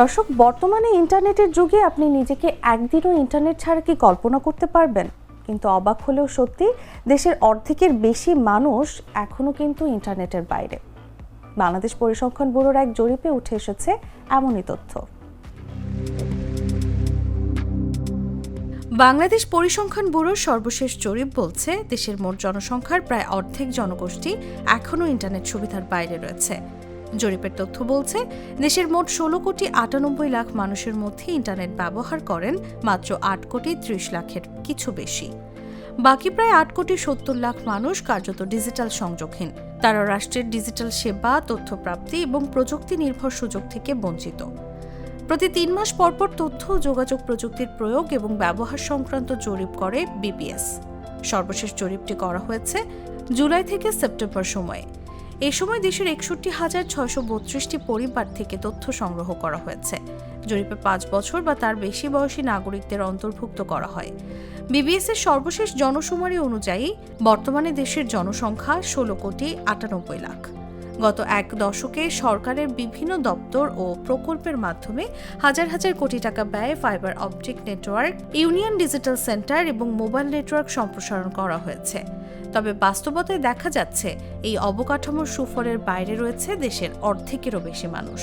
দর্শক, বর্তমানে ইন্টারনেটের যুগে আপনি নিজেকে একদিনও ইন্টারনেট ছাড়া কি কল্পনা করতে পারবেন? কিন্তু অবাক হলেও সত্যি, দেশের অর্ধেকের বেশি মানুষ এখনও কিন্তু ইন্টারনেটের বাইরে। বাংলাদেশ পরিসংখ্যান ব্যুরোর এক জরিপে উঠে এসেছে এমনই তথ্য। বাংলাদেশ পরিসংখ্যান ব্যুরোর সর্বশেষ জরিপ বলছে, দেশের মোট জনসংখ্যার প্রায় অর্ধেক জনগোষ্ঠী এখনও ইন্টারনেট সুবিধার বাইরে রয়েছে। জরিপের তথ্য বলছে, দেশের মোট ষোলো কোটি আটানব্বই লাখ মানুষের মধ্যে ইন্টারনেট ব্যবহার করেন মাত্র আট কোটি ত্রিশ লাখের কিছু বেশি। বাকি প্রায় আট কোটি সত্তর লাখ মানুষ কার্যত ডিজিটাল সংযোগহীন। তারা রাষ্ট্রের ডিজিটাল সেবা তথ্য প্রাপ্তি এবং প্রযুক্তি নির্ভর সুযোগ থেকে বঞ্চিত। প্রতি তিন মাস পরপর তথ্য, যোগাযোগ প্রযুক্তির প্রয়োগ এবং ব্যবহার সংক্রান্ত জরিপ করে বিপিএস। সর্বশেষ জরিপটি করা হয়েছে জুলাই থেকে সেপ্টেম্বর সময়ে। এ সময় দেশের একষট্টি হাজার ছয়শো বত্রিশটি পরিবার থেকে তথ্য সংগ্রহ করা হয়েছে। জরিপে পাঁচ বছর বা তার বেশি বয়সী নাগরিকদের অন্তর্ভুক্ত করা হয়। বিবিএস এর সর্বশেষ জনশুমারি অনুযায়ী বর্তমানে দেশের জনসংখ্যা ষোলো কোটি আটানব্বই লাখ। গত এক দশকে সরকারের বিভিন্ন দপ্তর ও প্রকল্পের মাধ্যমে হাজার হাজার কোটি টাকা ব্যয়ে fibre optic network union digital centre এবং মোবাইল নেটওয়ার্ক সম্প্রসারণ করা হয়েছে। তবে বাস্তবতায় দেখা যাচ্ছে, এই অবকাঠামোর সুফলের বাইরে রয়েছে দেশের অর্ধেকেরও বেশি মানুষ।